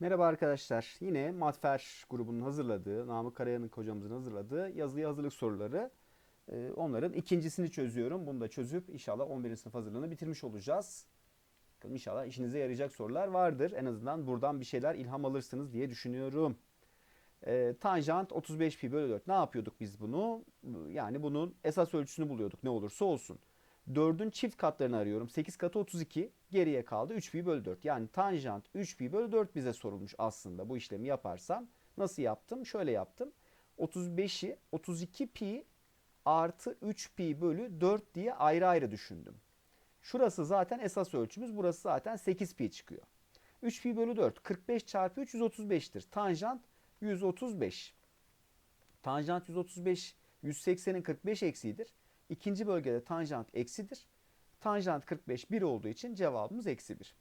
Merhaba arkadaşlar. Yine Matfer grubunun hazırladığı, Namık Karayan'ın hocamızın hazırladığı yazılı hazırlık soruları. Ee, Onların ikincisini çözüyorum. Bunu da çözüp inşallah 11. sınıf hazırlığını bitirmiş olacağız. Bakalım inşallah işinize yarayacak sorular vardır. En azından buradan bir şeyler ilham alırsınız diye düşünüyorum. Ee, tanjant 35 pi bölü 4. Ne yapıyorduk biz bunu? Yani bunun esas ölçüsünü buluyorduk ne olursa olsun. 4'ün çift katlarını arıyorum. 8 katı 32. Geriye kaldı 3 pi bölü 4. Yani tanjant 3 pi bölü 4 bize sorulmuş aslında bu işlemi yaparsam. Nasıl yaptım? Şöyle yaptım. 35'i 32 pi artı 3 pi bölü 4 diye ayrı ayrı düşündüm. Şurası zaten esas ölçümüz. Burası zaten 8 pi çıkıyor. 3 pi bölü 4 45 çarpı 3 135'tir. Tanjant 135. Tanjant 135 180'in 45 eksiğidir. İkinci bölgede tanjant eksidir. Tanjant 45 1 olduğu için cevabımız eksi 1.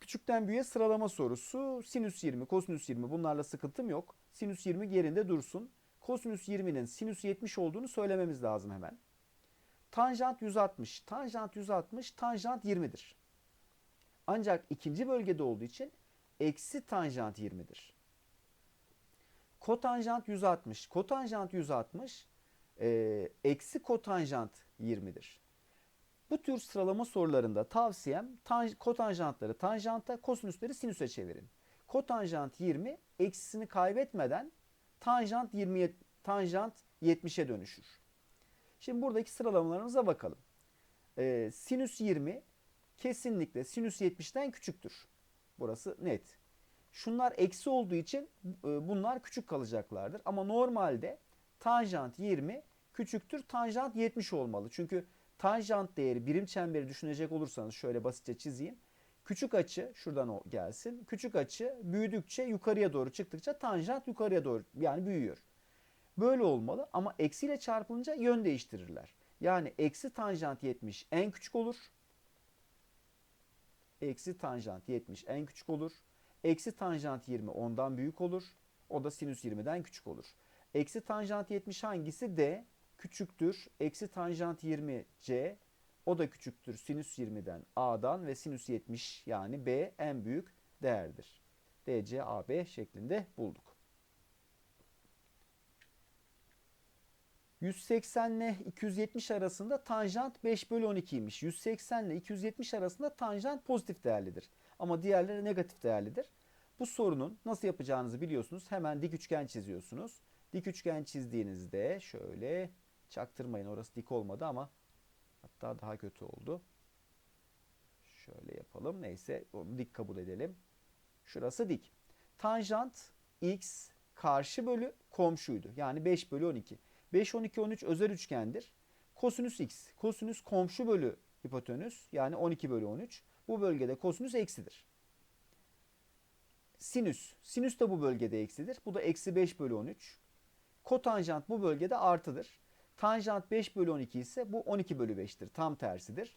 Küçükten büyüğe sıralama sorusu. Sinüs 20, kosinüs 20 bunlarla sıkıntım yok. Sinüs 20 yerinde dursun. Kosinüs 20'nin sinüs 70 olduğunu söylememiz lazım hemen. Tanjant 160, tanjant 160, tanjant 20'dir. Ancak ikinci bölgede olduğu için eksi tanjant 20'dir. Kotanjant 160, kotanjant 160, e, eksi kotanjant 20'dir. Bu tür sıralama sorularında tavsiyem tanj, kotanjantları tanjanta, kosinüsleri sinüse çevirin. Kotanjant 20 eksisini kaybetmeden tanjant 20 tanjant 70'e dönüşür. Şimdi buradaki sıralamalarımıza bakalım. Ee, sinüs 20 kesinlikle sinüs 70'ten küçüktür. Burası net. Şunlar eksi olduğu için e, bunlar küçük kalacaklardır. Ama normalde tanjant 20 küçüktür tanjant 70 olmalı. Çünkü tanjant değeri birim çemberi düşünecek olursanız şöyle basitçe çizeyim. Küçük açı şuradan o gelsin. Küçük açı büyüdükçe yukarıya doğru çıktıkça tanjant yukarıya doğru yani büyüyor. Böyle olmalı ama eksiyle çarpılınca yön değiştirirler. Yani eksi tanjant 70 en küçük olur. Eksi tanjant 70 en küçük olur. Eksi tanjant 20 ondan büyük olur. O da sinüs 20'den küçük olur. Eksi tanjant 70 hangisi? D küçüktür. Eksi tanjant 20 C. O da küçüktür sinüs 20'den A'dan ve sinüs 70 yani B en büyük değerdir. DC AB şeklinde bulduk. 180 ile 270 arasında tanjant 5 bölü 12'ymiş. 180 ile 270 arasında tanjant pozitif değerlidir. Ama diğerleri negatif değerlidir. Bu sorunun nasıl yapacağınızı biliyorsunuz. Hemen dik üçgen çiziyorsunuz. Dik üçgen çizdiğinizde şöyle çaktırmayın orası dik olmadı ama hatta daha kötü oldu. Şöyle yapalım. Neyse onu dik kabul edelim. Şurası dik. Tanjant x karşı bölü komşuydu. Yani 5 bölü 12. 5, 12, 13 özel üçgendir. Kosinüs x, kosinüs komşu bölü hipotenüs yani 12 bölü 13. Bu bölgede kosinüs eksidir. Sinüs, sinüs de bu bölgede eksidir. Bu da eksi 5 bölü 13. Kotanjant bu bölgede artıdır. Tanjant 5 bölü 12 ise bu 12 bölü 5'tir. Tam tersidir.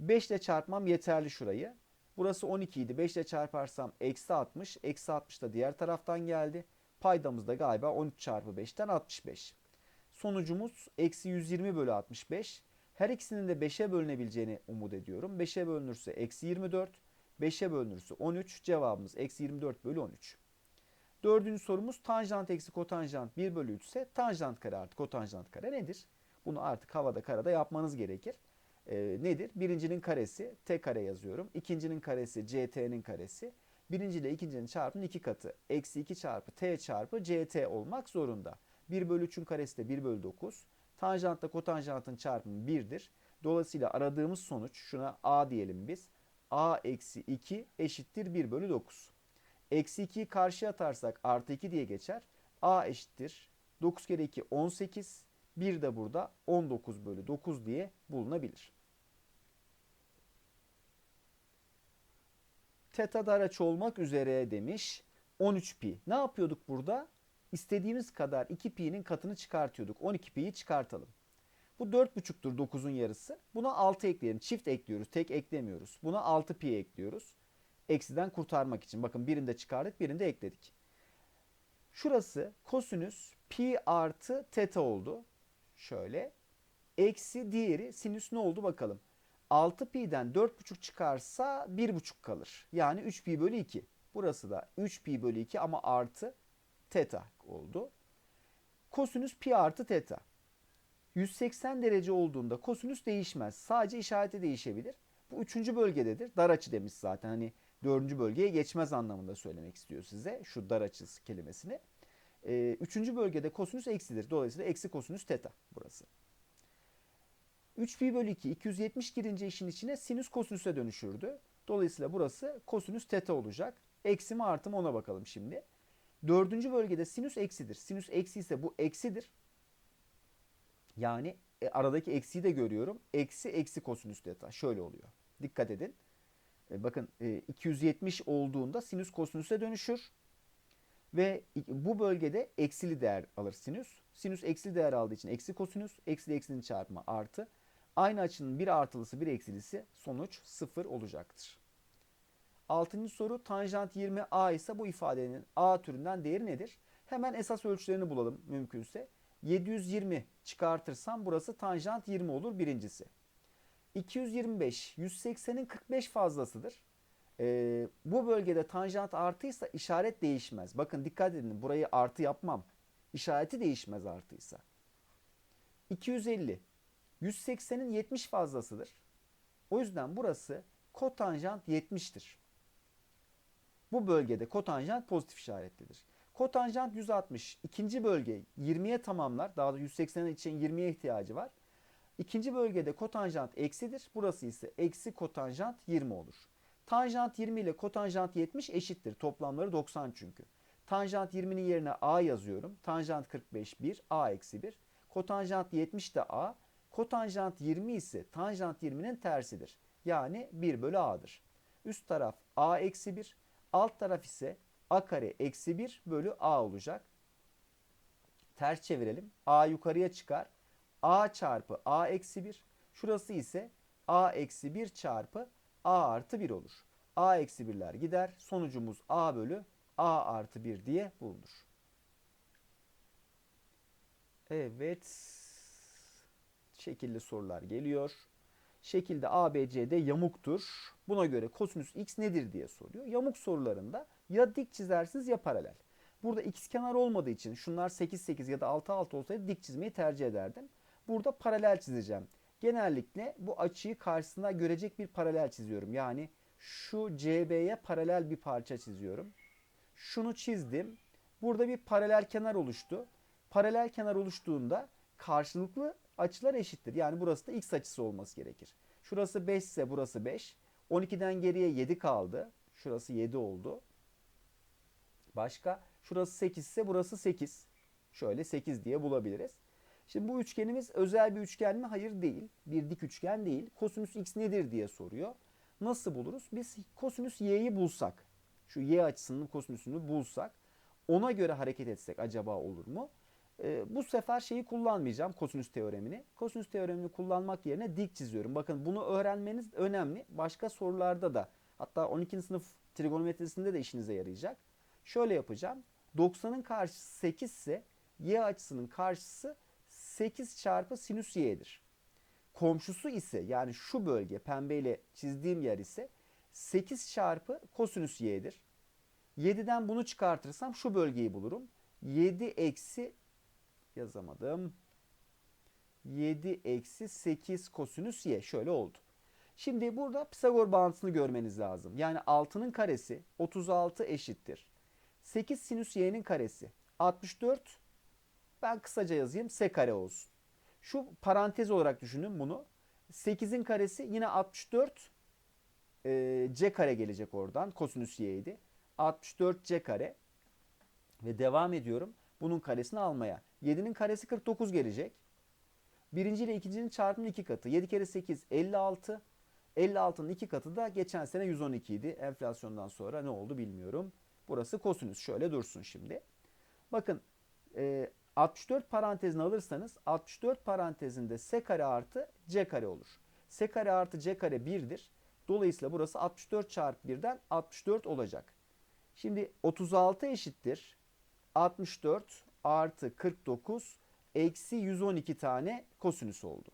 5 ile çarpmam yeterli şurayı. Burası 12 idi. 5 ile çarparsam eksi 60. Eksi 60 da diğer taraftan geldi. Paydamız da galiba 13 çarpı 5'ten 65. Sonucumuz eksi 120 bölü 65. Her ikisinin de 5'e bölünebileceğini umut ediyorum. 5'e bölünürse eksi 24. 5'e bölünürse 13. Cevabımız eksi 24 bölü 13. Dördüncü sorumuz tanjant eksi kotanjant 1 bölü 3 ise tanjant kare artı kotanjant kare nedir? Bunu artık havada karada yapmanız gerekir. Ee, nedir? Birincinin karesi t kare yazıyorum. İkincinin karesi ct'nin karesi. Birinci ile ikincinin çarpımının iki katı. Eksi 2 çarpı t çarpı ct olmak zorunda. 1 bölü 3'ün karesi de 1 bölü 9. Tanjantla kotanjantın çarpımı 1'dir. Dolayısıyla aradığımız sonuç şuna a diyelim biz. a eksi 2 eşittir 1 bölü 9. Eksi 2'yi karşıya atarsak artı 2 diye geçer. a eşittir 9 kere 2 18. 1 de burada 19 bölü 9 diye bulunabilir. Teta araç olmak üzere demiş. 13 pi. Ne yapıyorduk burada? İstediğimiz kadar 2 pi'nin katını çıkartıyorduk. 12 pi'yi çıkartalım. Bu 4,5'tur 9'un yarısı. Buna 6 ekleyelim. Çift ekliyoruz. Tek eklemiyoruz. Buna 6 pi ekliyoruz. Eksiden kurtarmak için. Bakın birinde çıkardık birinde ekledik. Şurası kosinüs pi artı teta oldu. Şöyle. Eksi diğeri sinüs ne oldu bakalım. 6 pi'den 4,5 çıkarsa 1,5 kalır. Yani 3 pi bölü 2. Burası da 3 pi bölü 2 ama artı teta oldu. Kosinüs pi artı teta. 180 derece olduğunda kosinüs değişmez. Sadece işareti değişebilir. Bu üçüncü bölgededir. Dar açı demiş zaten. Hani dördüncü bölgeye geçmez anlamında söylemek istiyor size. Şu dar açısı kelimesini. Ee, üçüncü bölgede kosinüs eksidir. Dolayısıyla eksi kosinüs teta burası. 3 pi bölü 2 270 girince işin içine sinüs kosinüse dönüşürdü. Dolayısıyla burası kosinüs teta olacak. Eksi mi artı mı ona bakalım şimdi. Dördüncü bölgede sinüs eksidir. Sinüs eksi ise bu eksidir. Yani e, aradaki eksiyi de görüyorum. Eksi eksi kosinüs teta. Şöyle oluyor. Dikkat edin. E, bakın e, 270 olduğunda sinüs kosinüse dönüşür. Ve bu bölgede eksili değer alır sinüs. Sinüs eksili değer aldığı için eksi kosinüs. Eksi eksinin çarpımı artı. Aynı açının bir artılısı bir eksilisi sonuç sıfır olacaktır. Altıncı soru tanjant 20a ise bu ifadenin a türünden değeri nedir? Hemen esas ölçülerini bulalım mümkünse. 720 çıkartırsam burası tanjant 20 olur birincisi. 225 180'in 45 fazlasıdır. Ee, bu bölgede tanjant artıysa işaret değişmez. Bakın dikkat edin burayı artı yapmam. İşareti değişmez artıysa. 250 180'in 70 fazlasıdır. O yüzden burası kotanjant 70'tir. Bu bölgede kotanjant pozitif işaretlidir. Kotanjant 160. ikinci bölge 20'ye tamamlar. Daha da 180 için 20'ye ihtiyacı var. İkinci bölgede kotanjant eksidir. Burası ise eksi kotanjant 20 olur. Tanjant 20 ile kotanjant 70 eşittir. Toplamları 90 çünkü. Tanjant 20'nin yerine a yazıyorum. Tanjant 45 1, a eksi 1. Kotanjant 70 de a. Kotanjant 20 ise tanjant 20'nin tersidir. Yani 1 bölü a'dır. Üst taraf a eksi 1. Alt taraf ise a kare eksi 1 bölü a olacak. Ters çevirelim. a yukarıya çıkar. A çarpı a eksi 1. Şurası ise a eksi 1 çarpı a artı 1 olur. a eksi 1'ler gider. Sonucumuz a bölü a artı 1 diye bulunur. Evet. Şekilli sorular geliyor. Şekilde ABCD yamuktur. Buna göre kosinüs x nedir diye soruyor. Yamuk sorularında ya dik çizersiniz ya paralel. Burada x kenar olmadığı için şunlar 8 8 ya da 6 6 olsaydı dik çizmeyi tercih ederdim. Burada paralel çizeceğim. Genellikle bu açıyı karşısında görecek bir paralel çiziyorum. Yani şu CB'ye paralel bir parça çiziyorum. Şunu çizdim. Burada bir paralel kenar oluştu. Paralel kenar oluştuğunda karşılıklı açılar eşittir. Yani burası da x açısı olması gerekir. Şurası 5 ise burası 5. 12'den geriye 7 kaldı. Şurası 7 oldu. Başka? Şurası 8 ise burası 8. Şöyle 8 diye bulabiliriz. Şimdi bu üçgenimiz özel bir üçgen mi? Hayır değil. Bir dik üçgen değil. Kosinüs x nedir diye soruyor. Nasıl buluruz? Biz kosinüs y'yi bulsak, şu y açısının kosinüsünü bulsak, ona göre hareket etsek acaba olur mu? Ee, bu sefer şeyi kullanmayacağım kosinüs teoremini. Kosinüs teoremini kullanmak yerine dik çiziyorum. Bakın bunu öğrenmeniz önemli. Başka sorularda da hatta 12. sınıf trigonometrisinde de işinize yarayacak. Şöyle yapacağım. 90'ın karşısı 8 ise y açısının karşısı 8 çarpı sinüs y'dir. Komşusu ise yani şu bölge pembeyle çizdiğim yer ise 8 çarpı kosinüs y'dir. 7'den bunu çıkartırsam şu bölgeyi bulurum. 7 eksi yazamadım. 7 eksi 8 kosinüs y şöyle oldu. Şimdi burada Pisagor bağıntısını görmeniz lazım. Yani 6'nın karesi 36 eşittir. 8 sinüs y'nin karesi 64 ben kısaca yazayım s kare olsun. Şu parantez olarak düşünün bunu. 8'in karesi yine 64 e, c kare gelecek oradan. Kosinüs y'ydi. 64 c kare ve devam ediyorum. Bunun karesini almaya. 7'nin karesi 49 gelecek. Birinci ile ikincinin çarpımının iki katı. 7 kere 8 56. 56'nın iki katı da geçen sene 112 idi. Enflasyondan sonra ne oldu bilmiyorum. Burası kosinüs. Şöyle dursun şimdi. Bakın e, 64 parantezini alırsanız 64 parantezinde s kare artı c kare olur. s kare artı c kare 1'dir. Dolayısıyla burası 64 çarpı 1'den 64 olacak. Şimdi 36 eşittir. 64 artı 49 eksi 112 tane kosinüs oldu.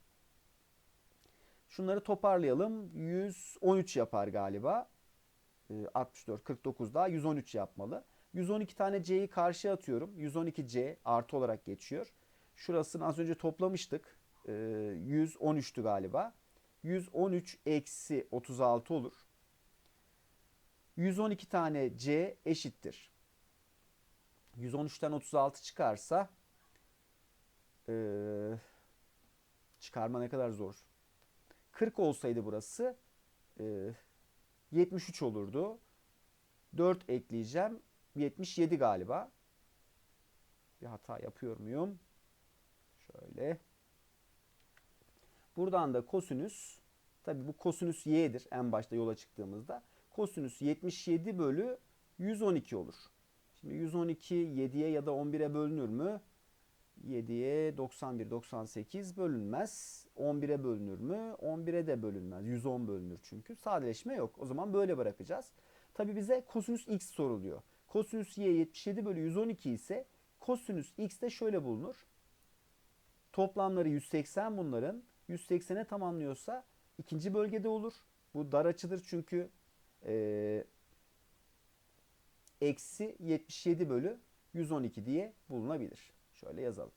Şunları toparlayalım. 113 yapar galiba. e, 64, 49 daha 113 yapmalı. 112 tane c'yi karşıya atıyorum. 112c artı olarak geçiyor. Şurasını az önce toplamıştık. E, 113'tü galiba. 113 eksi 36 olur. 112 tane c eşittir. 113'ten 36 çıkarsa e, çıkarma ne kadar zor. 40 olsaydı burası e, 73 olurdu. 4 ekleyeceğim. 77 galiba. Bir hata yapıyor muyum? Şöyle. Buradan da kosinüs tabi bu kosinüs y'dir en başta yola çıktığımızda. Kosinüs 77 bölü 112 olur. Şimdi 112 7'ye ya da 11'e bölünür mü? 7'ye 91, 98 bölünmez. 11'e bölünür mü? 11'e de bölünmez. 110 bölünür çünkü. Sadeleşme yok. O zaman böyle bırakacağız. Tabi bize kosinüs x soruluyor. Kosinüs y 77 bölü 112 ise kosinüs x de şöyle bulunur. Toplamları 180 bunların. 180'e tamamlıyorsa ikinci bölgede olur. Bu dar açıdır çünkü e, eksi 77 bölü 112 diye bulunabilir. Şöyle yazalım.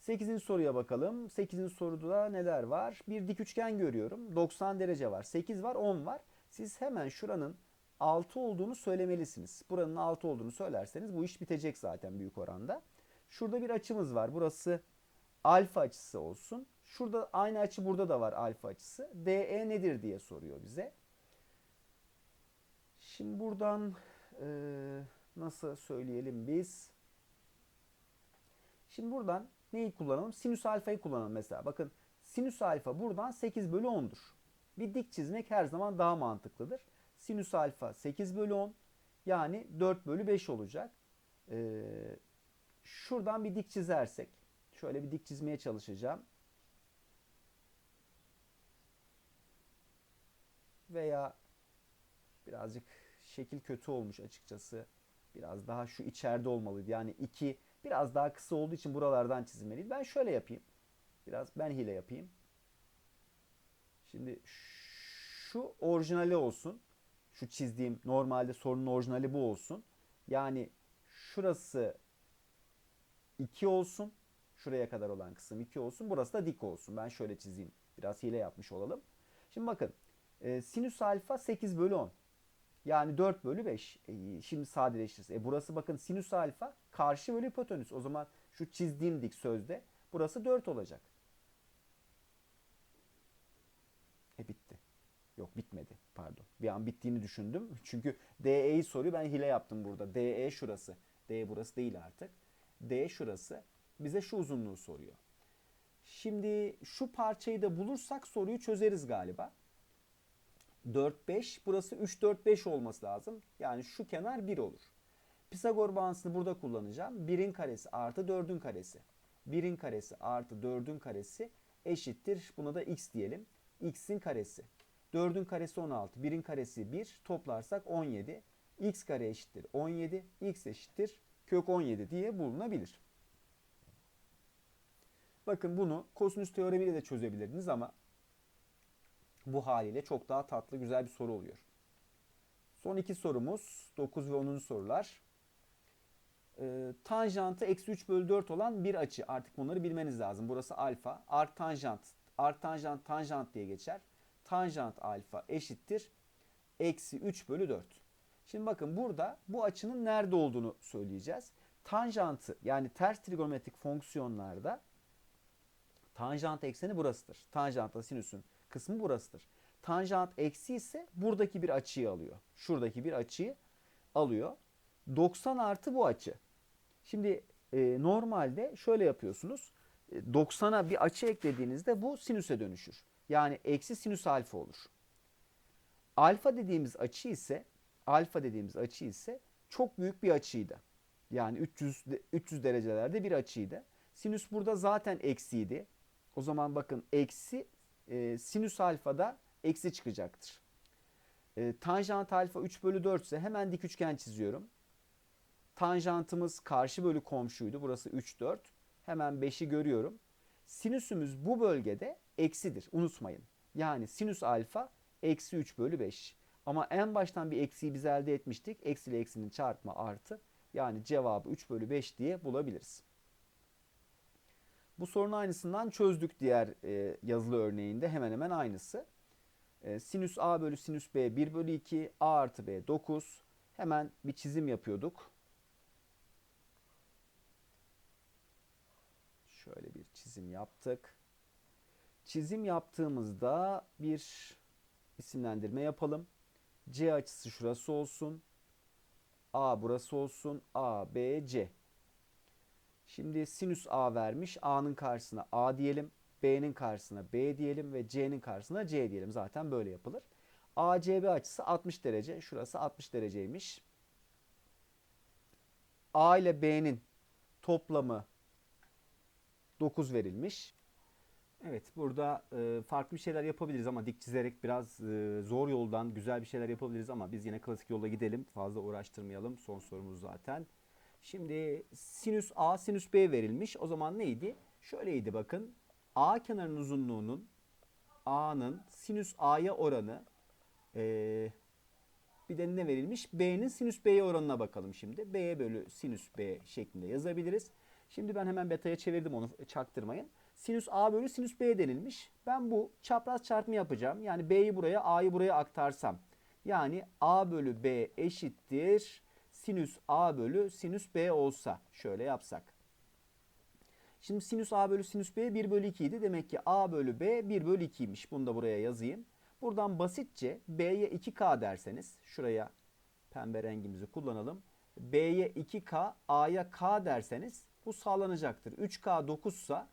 8. soruya bakalım. 8. soruda neler var? Bir dik üçgen görüyorum. 90 derece var. 8 var, 10 var. Siz hemen şuranın 6 olduğunu söylemelisiniz. Buranın 6 olduğunu söylerseniz bu iş bitecek zaten büyük oranda. Şurada bir açımız var. Burası alfa açısı olsun. Şurada aynı açı burada da var alfa açısı. DE nedir diye soruyor bize. Şimdi buradan e, nasıl söyleyelim biz? Şimdi buradan neyi kullanalım? Sinüs alfayı kullanalım mesela. Bakın sinüs alfa buradan 8 bölü 10'dur. Bir dik çizmek her zaman daha mantıklıdır. Sinüs alfa 8 bölü 10 yani 4 bölü 5 olacak. Ee, şuradan bir dik çizersek. Şöyle bir dik çizmeye çalışacağım. Veya birazcık şekil kötü olmuş açıkçası. Biraz daha şu içeride olmalıydı. Yani 2 biraz daha kısa olduğu için buralardan çizilmeliydi. Ben şöyle yapayım. Biraz ben hile yapayım. Şimdi şu orijinali olsun. Şu çizdiğim normalde sorunun orijinali bu olsun. Yani şurası 2 olsun. Şuraya kadar olan kısım 2 olsun. Burası da dik olsun. Ben şöyle çizeyim. Biraz hile yapmış olalım. Şimdi bakın. E, sinüs alfa 8 bölü 10. Yani 4 bölü 5. E, şimdi sadeleştiririz. E, burası bakın sinüs alfa karşı bölü hipotenüs. O zaman şu çizdiğim dik sözde burası 4 olacak. E bitti. Yok bitmedi. Pardon. Bir an bittiğini düşündüm. Çünkü DE'yi soruyor. Ben hile yaptım burada. DE şurası. D burası değil artık. D şurası. Bize şu uzunluğu soruyor. Şimdi şu parçayı da bulursak soruyu çözeriz galiba. 4, 5. Burası 3, 4, 5 olması lazım. Yani şu kenar 1 olur. Pisagor bağıntısını burada kullanacağım. 1'in karesi artı 4'ün karesi. 1'in karesi artı 4'ün karesi eşittir. Buna da x diyelim. x'in karesi. 4'ün karesi 16. 1'in karesi 1. Toplarsak 17. x kare eşittir 17. x eşittir kök 17 diye bulunabilir. Bakın bunu kosinüs teoremiyle de çözebilirdiniz ama bu haliyle çok daha tatlı güzel bir soru oluyor. Son iki sorumuz 9 ve 10. sorular. Ee, tanjantı eksi 3 bölü 4 olan bir açı. Artık bunları bilmeniz lazım. Burası alfa. Arc tanjant. Arc tanjant tanjant diye geçer. Tanjant alfa eşittir. Eksi 3 bölü 4. Şimdi bakın burada bu açının nerede olduğunu söyleyeceğiz. Tanjantı yani ters trigonometrik fonksiyonlarda tanjant ekseni burasıdır. Tanjantla sinüsün kısmı burasıdır. Tanjant eksi ise buradaki bir açıyı alıyor. Şuradaki bir açıyı alıyor. 90 artı bu açı. Şimdi e, normalde şöyle yapıyorsunuz. 90'a bir açı eklediğinizde bu sinüse dönüşür. Yani eksi sinüs alfa olur. Alfa dediğimiz açı ise alfa dediğimiz açı ise çok büyük bir açıydı. Yani 300 300 derecelerde bir açıydı. Sinüs burada zaten eksiydi. O zaman bakın eksi e, sinüs alfada eksi çıkacaktır. E, tanjant alfa 3 bölü 4 ise hemen dik üçgen çiziyorum. Tanjantımız karşı bölü komşuydu. Burası 3, 4. Hemen 5'i görüyorum. Sinüsümüz bu bölgede eksidir. Unutmayın. Yani sinüs alfa eksi 3 bölü 5. Ama en baştan bir eksiği biz elde etmiştik. Eksi ile eksinin çarpma artı. Yani cevabı 3 bölü 5 diye bulabiliriz. Bu sorunun aynısından çözdük diğer e, yazılı örneğinde hemen hemen aynısı. E, sinüs a bölü sinüs b 1 bölü 2 a artı b 9. Hemen bir çizim yapıyorduk. Şöyle bir çizim yaptık. Çizim yaptığımızda bir isimlendirme yapalım. C açısı şurası olsun. A burası olsun. A, B, C. Şimdi sinüs A vermiş. A'nın karşısına A diyelim. B'nin karşısına B diyelim ve C'nin karşısına C diyelim. Zaten böyle yapılır. ACB açısı 60 derece. Şurası 60 dereceymiş. A ile B'nin toplamı 9 verilmiş. Evet burada e, farklı bir şeyler yapabiliriz ama dik çizerek biraz e, zor yoldan güzel bir şeyler yapabiliriz ama biz yine klasik yolda gidelim. Fazla uğraştırmayalım. Son sorumuz zaten. Şimdi sinüs A sinüs B verilmiş. O zaman neydi? Şöyleydi bakın. A kenarının uzunluğunun A'nın sinüs A'ya oranı e, bir de ne verilmiş? B'nin sinüs B'ye oranına bakalım şimdi. B bölü sinüs B şeklinde yazabiliriz. Şimdi ben hemen beta'ya çevirdim onu çaktırmayın. Sinüs A bölü sinüs B denilmiş. Ben bu çapraz çarpımı yapacağım. Yani B'yi buraya A'yı buraya aktarsam. Yani A bölü B eşittir sinüs A bölü sinüs B olsa. Şöyle yapsak. Şimdi sinüs A bölü sinüs B 1 bölü 2 idi. Demek ki A bölü B 1 bölü 2'ymiş. Bunu da buraya yazayım. Buradan basitçe B'ye 2K derseniz şuraya pembe rengimizi kullanalım. B'ye 2K, A'ya K derseniz bu sağlanacaktır. 3K 9 ise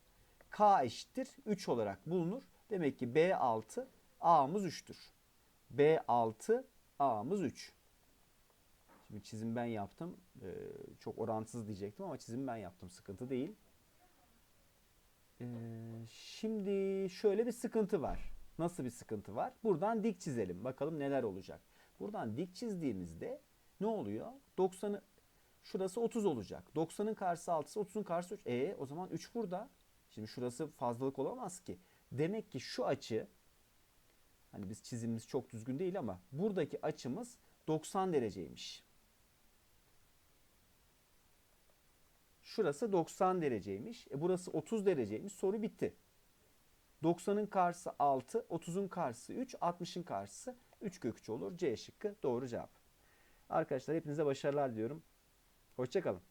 K eşittir 3 olarak bulunur. Demek ki B6 A'mız 3'tür. B6 A'mız 3. Şimdi çizim ben yaptım. Ee, çok orantısız diyecektim ama çizim ben yaptım. Sıkıntı değil. Ee, şimdi şöyle bir sıkıntı var. Nasıl bir sıkıntı var? Buradan dik çizelim. Bakalım neler olacak. Buradan dik çizdiğimizde ne oluyor? 90'ı şurası 30 olacak. 90'ın karşısı 6'sı 30'un karşısı 3. E o zaman 3 burada. Şimdi şurası fazlalık olamaz ki. Demek ki şu açı hani biz çizimimiz çok düzgün değil ama buradaki açımız 90 dereceymiş. Şurası 90 dereceymiş. E burası 30 dereceymiş. Soru bitti. 90'ın karşısı 6, 30'un karşısı 3, 60'ın karşısı 3 kök 3 olur. C şıkkı doğru cevap. Arkadaşlar hepinize başarılar diyorum. Hoşçakalın.